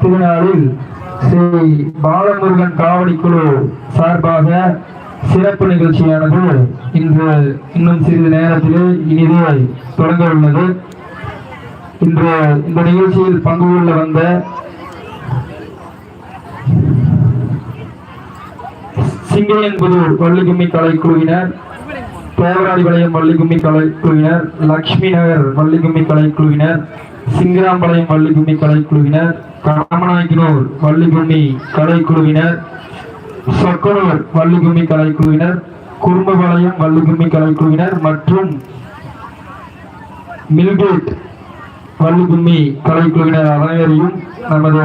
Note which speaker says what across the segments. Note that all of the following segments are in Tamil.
Speaker 1: திருநாளில் ஸ்ரீ பாலமுருகன் காவடி குழு சார்பாக சிறப்பு நிகழ்ச்சியானது இன்று இன்னும் சிறிது நேரத்திலே இனிதே தொடங்க உள்ளது. இன்று இந்த நிகழ்ச்சியில் பங்கு கொள்ள வந்த சிங்கையன்புதூர் வள்ளிகும்மி கலைக்குழுவினர் தேவராடிபாளையம் வள்ளிகும்மி கலைக்குழுவினர் லக்ஷ்மி நகர் வள்ளிகும்மி கலைக்குழுவினர் சிங்கராம்பாளையம் வள்ளிகும்மி கலைக்குழுவினர் காமநாயக்கனூர் வள்ளிகும்மி கலைக்குழுவினர் சொக்கனூர் வள்ளிகும்மி கலைக்குழுவினர் குறும்பபாளையம் வள்ளிகும்மி கலைக்குழுவினர் மற்றும் மில்கேட் வள்ளிகும்மி கலைக்குழுவினர் அனைவரையும் நமது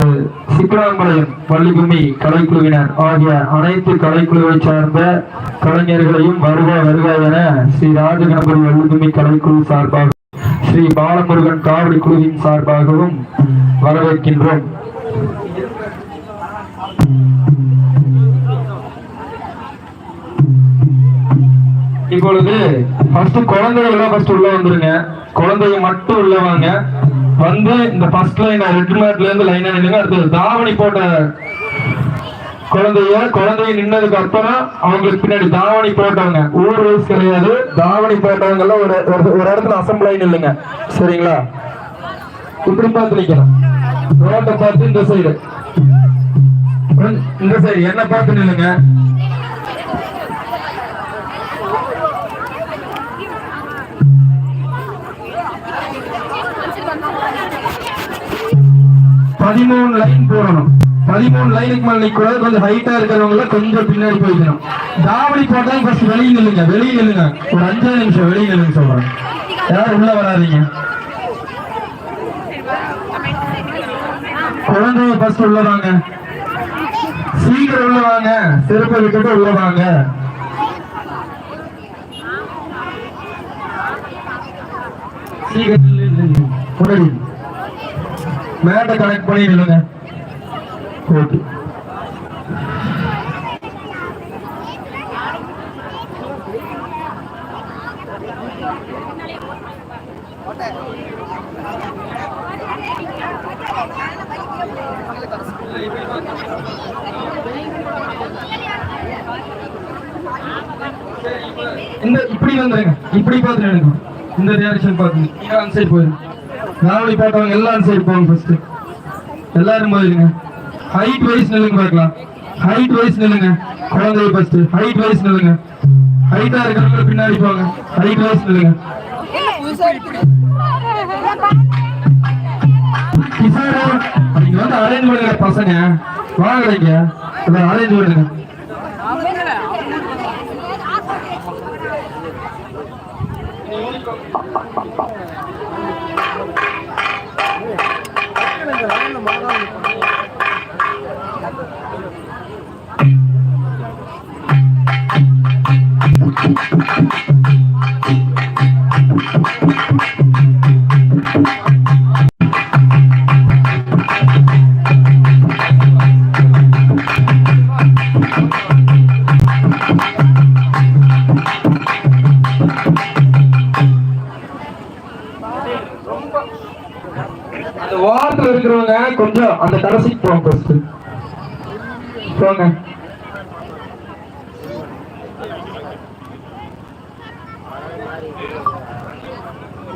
Speaker 1: சிக்கலாம்பாளையம் வள்ளிகும்மி கலைக்குழுவினர் ஆகிய அனைத்து கலைக்குழுவை சார்ந்த கலைஞர்களையும் வருக வருக என ஸ்ரீ ராஜகணபதி வள்ளிகும்மி கலைக்குழு சார்பாக ஸ்ரீ பாலமுருகன் காவடி குழுவின் சார்பாகவும் வரவேற்கின்றோம். இப்பொழுது ஃபர்ஸ்ட் குழந்தைகள் ஃபர்ஸ்ட் உள்ள வந்துருங்க. குழந்தைங்க மட்டும் உள்ள வாங்க. வந்து இந்த ஃபர்ஸ்ட் லைன் ரெட் மேட்ல இருந்து லைனா நின்னுங்க அடுத்து தாவணி போட்ட குழந்தைய குழந்தைய நின்னதுக்கு அப்புறம் அவங்களுக்கு பின்னாடி தாவணி போட்டவங்க. ஊர் ரூல்ஸ் கிடையாது. தாவணி போட்டவங்க எல்லாம் ஒரு ஒரு- இடத்துல அசம்பிள் ஆகி நில்லுங்க. சரிங்களா? இப்படி பார்த்து நிக்கணும். ரோட்டை பார்த்து இந்த சைடு இந்த சைடு என்ன பார்த்து நில்லுங்க. பதிமூணு லைன் போடணும். பதிமூணு லைனுக்கு மேல நிக்கூடாது கொஞ்சம் ஹைட்டா இருக்கிறவங்க கொஞ்சம் பின்னாடி போய்க்கணும் தாவணி போட்டாலும் ஃபர்ஸ்ட் வெளியே நில்லுங்க. வெளியே நில்லுங்க. ஒரு அஞ்சாறு நிமிஷம் வெளியே நில்லுங்க சொல்றேன். யாரும் உள்ள வராதீங்க. குழந்தைய ஃபர்ஸ்ட் உள்ள வாங்க. சீக்கிரம் உள்ள வாங்க. சிறப்பு விட்டுட்டு உள்ள வாங்க. சீக்கிரம் மேட்டை கனெக்ட் பண்ணி நில்லுங்க. ஓகே இந்த இப்படி வந்துருங்க. இப்படி பார்த்து இந்த டைரக்ஷன் பார்த்து. நீங்க அந்த சைடு போயிருங்க நாவடி போட்டவங்க எல்லாம் அந்த சைடு போங்க ஃபர்ஸ்ட் எல்லாரும் போயிருங்க ஹைட் வைஸ் நில்லுங்க பார்க்கலாம். ஹைட் வைஸ் நில்லுங்க. குழந்தை ஃபர்ஸ்ட் ஹைட் வைஸ் நில்லுங்க. ஹைட்டா இருக்கிறவங்க பின்னாடி போங்க. ஹைட் வைஸ் நில்லுங்க. கிசாரோ நீங்க வந்து அரேஞ்ச் பண்ணுங்க பசங்க. வாங்கலைங்க அரேஞ்ச் பண்ணுங்க அந்த வாரத்துல இருக்கிறவங்க கொஞ்சம் அந்த கடைசிக்கு போவாங்க போங்க.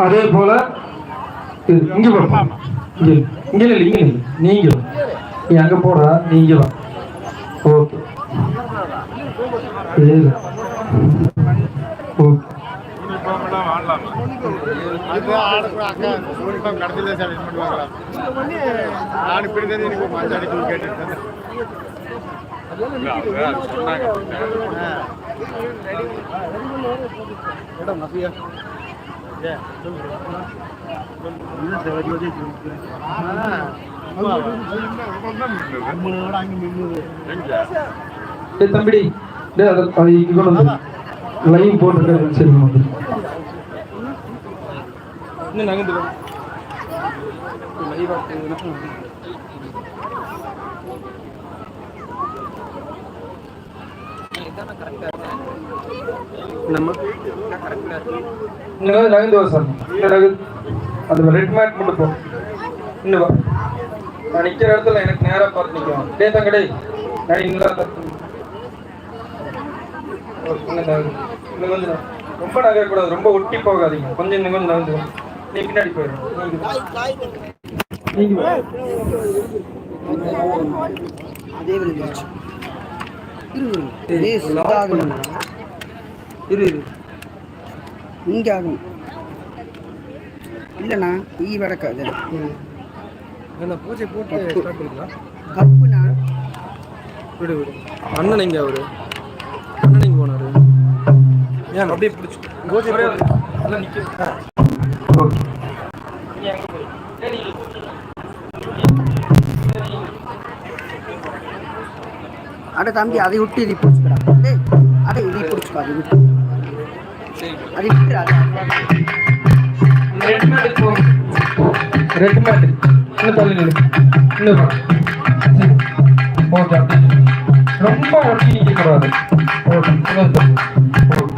Speaker 1: அதே போல இங்க இங்க இங்க இல்லை இங்க இல்லை நீங்க நீ அங்க போற நீங்க வா. ஓகே நாலு பேர்
Speaker 2: அது ஆடுற அக்கா தான் எனக்கு மஞ்சள் கேட்டு மேடம் நபியா
Speaker 1: டேய் லைவ் போட்டுருக்காரு சரி இன்னும் நகர்ந்து இன்னும் கொஞ்சம் நகர்ந்து வா சார் இன்னும் நகர் அந்த ரெட் மேட் மட்டும் போ. இன்னும் வா. நான் இடத்துல எனக்கு நேரா பார்த்து நிற்கும் டே நான் இன்னும் கொஞ்சம். ரொம்ப நகரக்கூடாது. ரொம்ப ஒட்டி போகாதீங்க. கொஞ்சம் இன்னும் கொஞ்சம் நகர்ந்து. நீ பின்னாடி போயிடும்.
Speaker 3: அதே விழுந்துருச்சு இரு இரு. இங்கே ஆகும். இல்லைண்ணா ஈ வடக்காது
Speaker 1: பூஜை போட்டு
Speaker 3: கப்புண்ணா.
Speaker 1: விடு விடு. அண்ணன் எங்க அவரு? அண்ணன் எங்க போனாரு? ஏன் அப்படியே பிடிச்சி. பூஜை எல்லாம்
Speaker 3: அட தம்பி அதை விட்டு இதை பிடிச்சிக்கிறா டேய் அடே இதை பிடிச்சிக்கோ அதை விட்டு. அதை விட்டு அதை
Speaker 1: ரெட் மேட் இன்னும் தள்ளி இன்னும் வா. ஓகே ரொம்ப ஒட்டி நிக்க கூடாது. ஓகே இன்னும் தள்ளி. ஓகே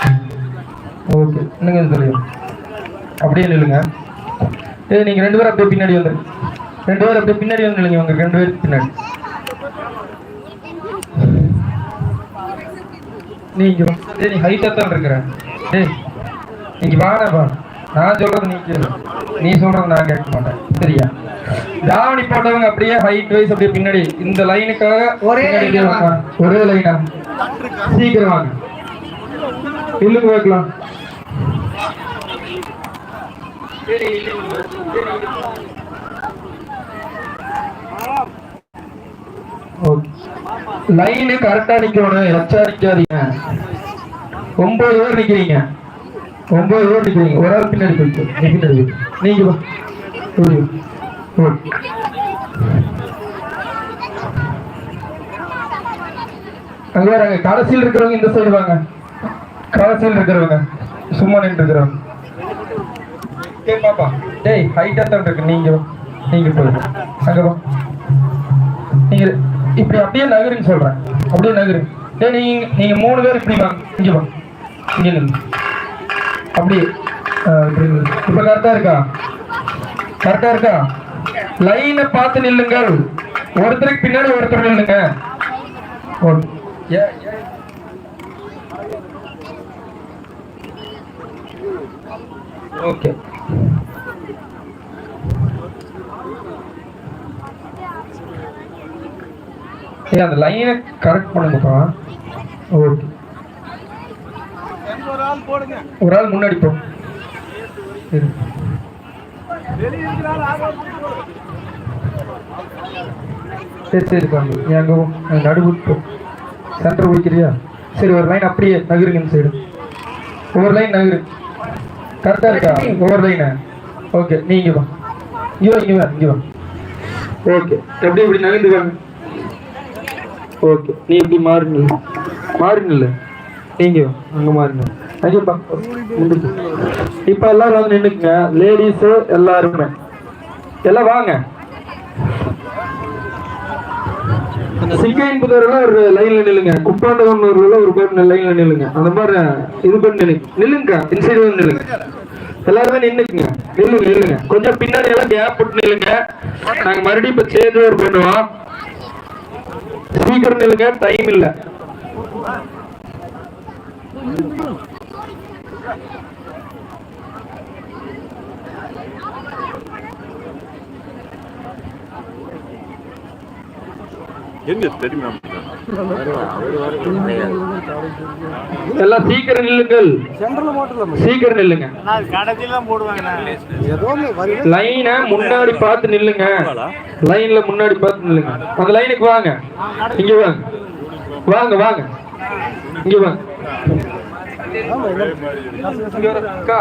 Speaker 1: ஓகே இன்னும் அப்படியே நில்லுங்க. ஏய் நீங்கள் ரெண்டு பேரும் அப்படியே பின்னாடி வந்துரு ரெண்டு பேரும் அப்படியே பின்னாடி வந்து நில்லுங்க உங்க ரெண்டு பேரும் பின்னாடி. நீங்க வா. ஏய் நீ ஹைட்டா தான் இருக்கிற? ஏய் வாடா நான் சொல்றது நீ கேளு. நீ சொல்றது நான் கேட்க மாட்டேன். சரியா? தாவணி போட்டவங்க அப்படியே ஹைட் வைஸ் அப்படியே பின்னாடி இந்த லைனுக்காக
Speaker 3: ஒரே.
Speaker 1: ஒரே லைனா சீக்கிரம் வாங்க. இல்லுங்க வைக்கலாம். லைனு கரெக்டா நிக்கணும். எச்சா நிக்காதீங்க. ஒன்பது பேர் நிக்கிறீங்க. ஒன்பது பேர் நிக்கிறீங்க. ஒரு ஆள் பின்னாடி போயிட்டு. பின்னாடி நீங்க அங்க வராங்க கடைசியில் இருக்கிறவங்க இந்த சைடு வாங்க. கடைசியில் இருக்கிறவங்க. சும்மா நின்று இருக்கிறவங்க டேய் பாப்பா டேய் ஹைட்டா தான் இருக்கு. நீங்க நீங்க போய் அங்க வா. நீங்க இப்படி அப்படியே நகருன்னு சொல்றேன். அப்படியே நகரு. நீங்க நீங்க மூணு பேர் இப்படி வாங்க இங்க வா. இங்க அப்படியே இப்ப கரெக்டா இருக்கா? கரெக்டா இருக்கா? லைனை பார்த்து நில்லுங்கள். ஒருத்தருக்கு பின்னாடி ஒருத்தர் நில்லுங்க. ஓகே. ஏய் அந்த லைனை கரெக்ட் பண்ணுங்கப்பா. ஓகே
Speaker 2: ஒரு ஆள் போடுங்க.
Speaker 1: ஒரு ஆள் முன்னாடி போ. சரி. சரி தம்பி. நீ அங்கே போ. அங்க நடுவு போ. சென்டர் பிடிக்கிறியா சரி ஒரு லைன் அப்படியே நகருங்க இந்த சைடு ஒவ்வொரு லைன் நகரு. கரெக்டாக இருக்கா? ஒவ்வொரு லைனு ஓகே நீ இங்கே வா. இங்கே வா இங்கே வா இங்கே வா. ஓகே எப்படி இப்படி நகர்ந்து வாங்க ஓகே நீ இப்படி மாறுங்க மாறுங்கல்ல நீங்க அங்க அங்கே மாறுங்க அங்கேப்பா இப்போ எல்லாரும் வந்து நின்றுக்குங்க லேடிஸு எல்லாருமே. எல்லாம் வாங்க. சிங்கைன்புதூர்ல ஒரு லைன்ல நில்லுங்க. குப்பாண்டகம்னூர்ல ஒரு பேர் லைன்ல நில்லுங்க. அந்த மாதிரி இது பண்ணி நில்லுங்க நில்லுங்க இந்த வந்து நில்லுங்க. எல்லாருமே நின்னுக்குங்க. நில்லுங்க நில்லுங்க. கொஞ்சம் பின்னாடி எல்லாம் கேப் போட்டு நில்லுங்க. நாங்க மறுபடியும் இப்ப சேஞ்ச் ஓவர் பண்ணுவோம். சீக்கிரம் நில்லுங்க டைம் இல்லை.
Speaker 2: எங்க தெரியுமா?
Speaker 1: எல்லாம் சீக்கிரம் நில்லுங்கள். சீக்கிரம் நில்லுங்க.
Speaker 2: நான் கடைசியில தான் போடுவாங்க ஏதோ
Speaker 1: லைனை முன்னாடி பார்த்து நில்லுங்க. லைன்ல முன்னாடி பார்த்து நில்லுங்க. அந்த லைனுக்கு வாங்க. இங்க வாங்க. வாங்க வாங்க. இங்க வாங்க. இங்க வர. அக்கா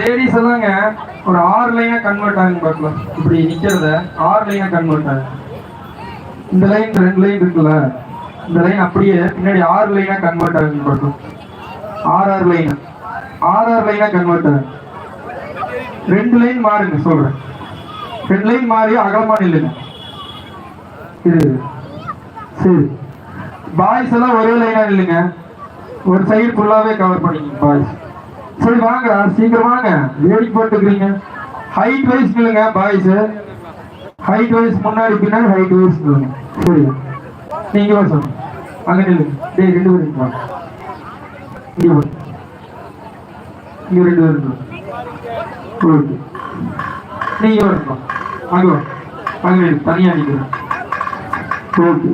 Speaker 1: லேடிஸ் எல்லாங்க ஒரு ஆறு லைனா கன்வெர்ட் ஆகுங்க பாக்கலாம் இப்படி நிக்கிறத ஆறு லைனா கன்வெர்ட் ஆகும் இந்த லைன் ரெண்டு லைன் இருக்குல்ல இந்த லைன் அப்படியே பின்னாடி ஆறு லைனா கன்வெர்ட் ஆகுங்க பாக்கலாம் ஆறு ஆறு லைன் ஆறு ஆறு லைனா கன்வெர்ட் ஆகும் ரெண்டு லைன் மாறுங்க சொல்றேன். ரெண்டு லைன் மாறி அகலமா இல்லைங்க இது சரி. பாய்ஸ் எல்லாம் ஒரே லைனா இல்லைங்க ஒரு சைடு ஃபுல்லாவே கவர் பண்ணிக்கங்க பாய்ஸ் சரி வாங்க. சீக்கிரம் வாங்க. வேடிக்கை போட்டுக்கிறீங்க. ஹைட் வைஸ் இல்லைங்க பாய்ஸ் ஹைட் வைஸ் முன்னாடி பின்னாடி ஹைட் வைஸ் இல்லைங்க சரி. நீங்க வா சொல்லுங்க அங்க நில்லுங்க. டேய் ரெண்டு பேரும் வாங்க இங்க வா. இங்க ரெண்டு பேரும் ஓகே நீங்க வரணும் அங்க வா. அங்க தனியா நிக்கிறேன் ஓகே.